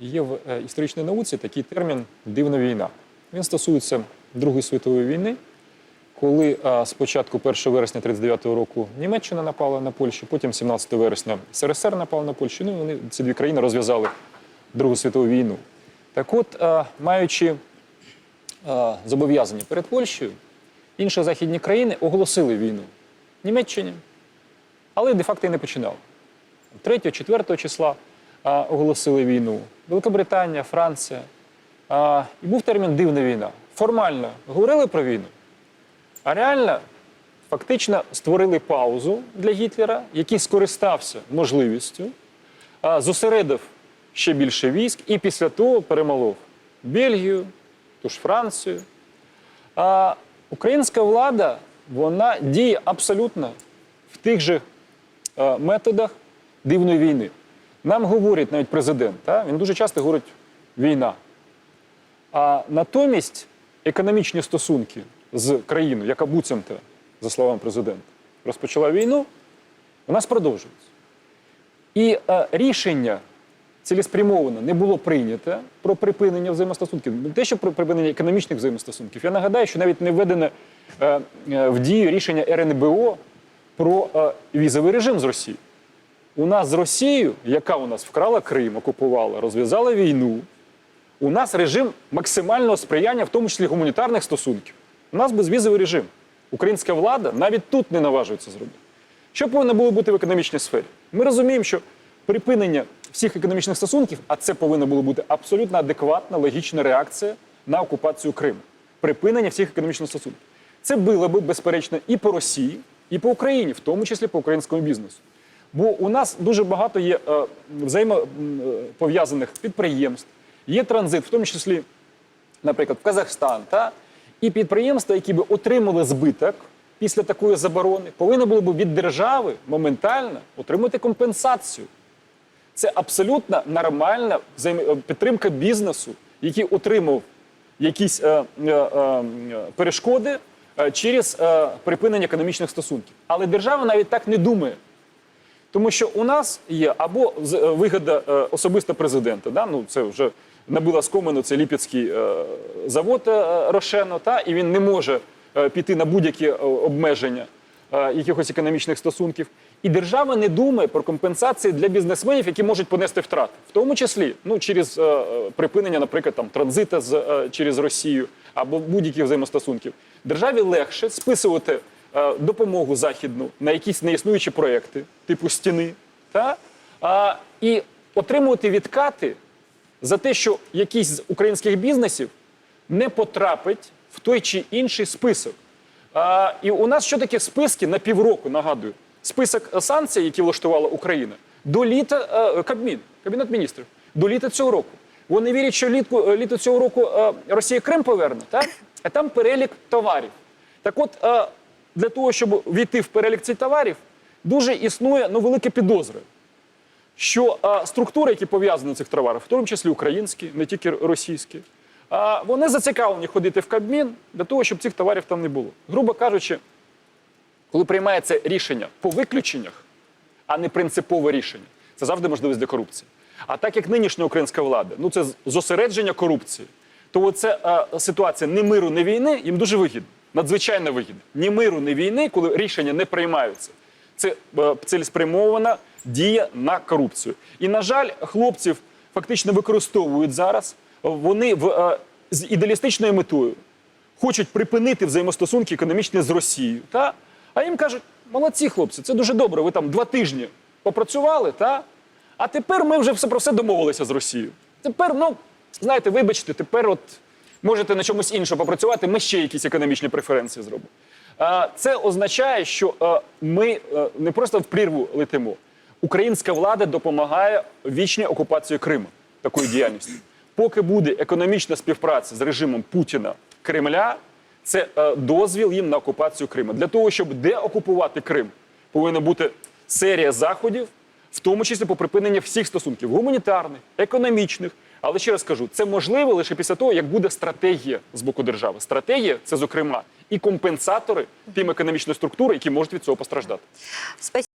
Є в е, історичній науці такий термін дивна війна. Він стосується Другої світової війни, коли е, спочатку 1 вересня 1939 року Німеччина напала на Польщу, потім 17 вересня СРСР напала на Польщу. Ну і вони ці дві країни розв'язали Другу світову війну. Так от, е, маючи зобов'язання перед Польщею, інші західні країни оголосили війну Німеччині, але де-факто і не починали. 3-4 числа а, оголосили війну. Великобританія, Франція. А, і був термін дивна війна. Формально говорили про війну, а реально, фактично створили паузу для Гітлера, який скористався можливістю, а, зосередив ще більше військ і після того перемолов Бельгію, ту ж Францію. А українська влада вона діє абсолютно в тих же методах дивної війни. Нам говорить навіть президент, та? він дуже часто говорить війна. А натомість економічні стосунки з країною, яка буцімто, за словами президента, розпочала війну, у нас продовжується. І е, рішення цілеспрямовано не було прийнято про припинення взаємостосунків. Не те, що про припинення економічних взаємостосунків. Я нагадаю, що навіть не введено е, е, в дію рішення РНБО про е, візовий режим з Росією. У нас з Росією, яка у нас вкрала Крим, окупувала, розв'язала війну, у нас режим максимального сприяння, в тому числі гуманітарних стосунків. У нас безвізовий режим. Українська влада навіть тут не наважується зробити. Що повинно було бути в економічній сфері? Ми розуміємо, що припинення всіх економічних стосунків, а це повинна була бути абсолютно адекватна, логічна реакція на окупацію Криму. Припинення всіх економічних стосунків. Це було би, безперечно, і по Росії, і по Україні, в тому числі по українському бізнесу. Бо у нас дуже багато є е, взаємопов'язаних підприємств, є транзит, в тому числі, наприклад, в Казахстан, та? і підприємства, які би отримали збиток після такої заборони, повинні були б від держави моментально отримати компенсацію. Це абсолютно нормальна взаємо- підтримка бізнесу, який отримав якісь е, е, е, перешкоди е, через е, припинення економічних стосунків. Але держава навіть так не думає. Тому що у нас є або е, вигода е, особисто президента, да? ну, це вже набила скомену, це Ліпецький е, завод Рошено, та? і він не може піти на будь-які обмеження якихось економічних стосунків. І держава не думає про компенсації для бізнесменів, які можуть понести втрати, в тому числі ну, через припинення, наприклад, там, транзита з, через Росію або будь-яких взаємостосунків. Державі легше списувати допомогу західну на якісь неіснуючі проекти, типу стіни, та? А, і отримувати відкати за те, що якийсь з українських бізнесів не потрапить в той чи інший список. А, і у нас що таке списки на півроку, нагадую. Список е, санкцій, які влаштувала Україна, до літа е, Кабмін, Кабінет міністрів, до літа цього року. Вони вірять, що літку, е, літо цього року е, Росія Крим поверне, так? а там перелік товарів. Так от, е, для того, щоб війти в перелік цих товарів, дуже існує ну, велике підозри що а, структури, які пов'язані на цих товарах, в тому числі українські, не тільки російські, а, вони зацікавлені ходити в Кабмін для того, щоб цих товарів там не було. Грубо кажучи, коли приймається рішення по виключеннях, а не принципове рішення, це завжди можливість для корупції. А так як нинішня українська влада, ну це зосередження корупції, то це ситуація ні миру, ні війни їм дуже вигідна, надзвичайно вигідна. Ні миру, ні війни, коли рішення не приймаються. Це е, цілеспрямована дія на корупцію. І, на жаль, хлопців фактично використовують зараз. Вони в, е, з ідеалістичною метою хочуть припинити взаємостосунки економічні з Росією. Та? А їм кажуть, молодці хлопці, це дуже добре. Ви там два тижні попрацювали, та? а тепер ми вже все про все домовилися з Росією. Тепер, ну, знаєте, вибачте, тепер от можете на чомусь іншому попрацювати, ми ще якісь економічні преференції зробимо. Це означає, що е, ми е, не просто в прірву летимо. Українська влада допомагає вічній окупації Криму такою діяльністю. Поки буде економічна співпраця з режимом Путіна Кремля, це е, дозвіл їм на окупацію Криму. Для того, щоб деокупувати Крим, повинна бути серія заходів, в тому числі по припиненню всіх стосунків гуманітарних, економічних. Але ще раз кажу, це можливо лише після того, як буде стратегія з боку держави. Стратегія це, зокрема, і компенсатори тим економічної структури, які можуть від цього постраждати.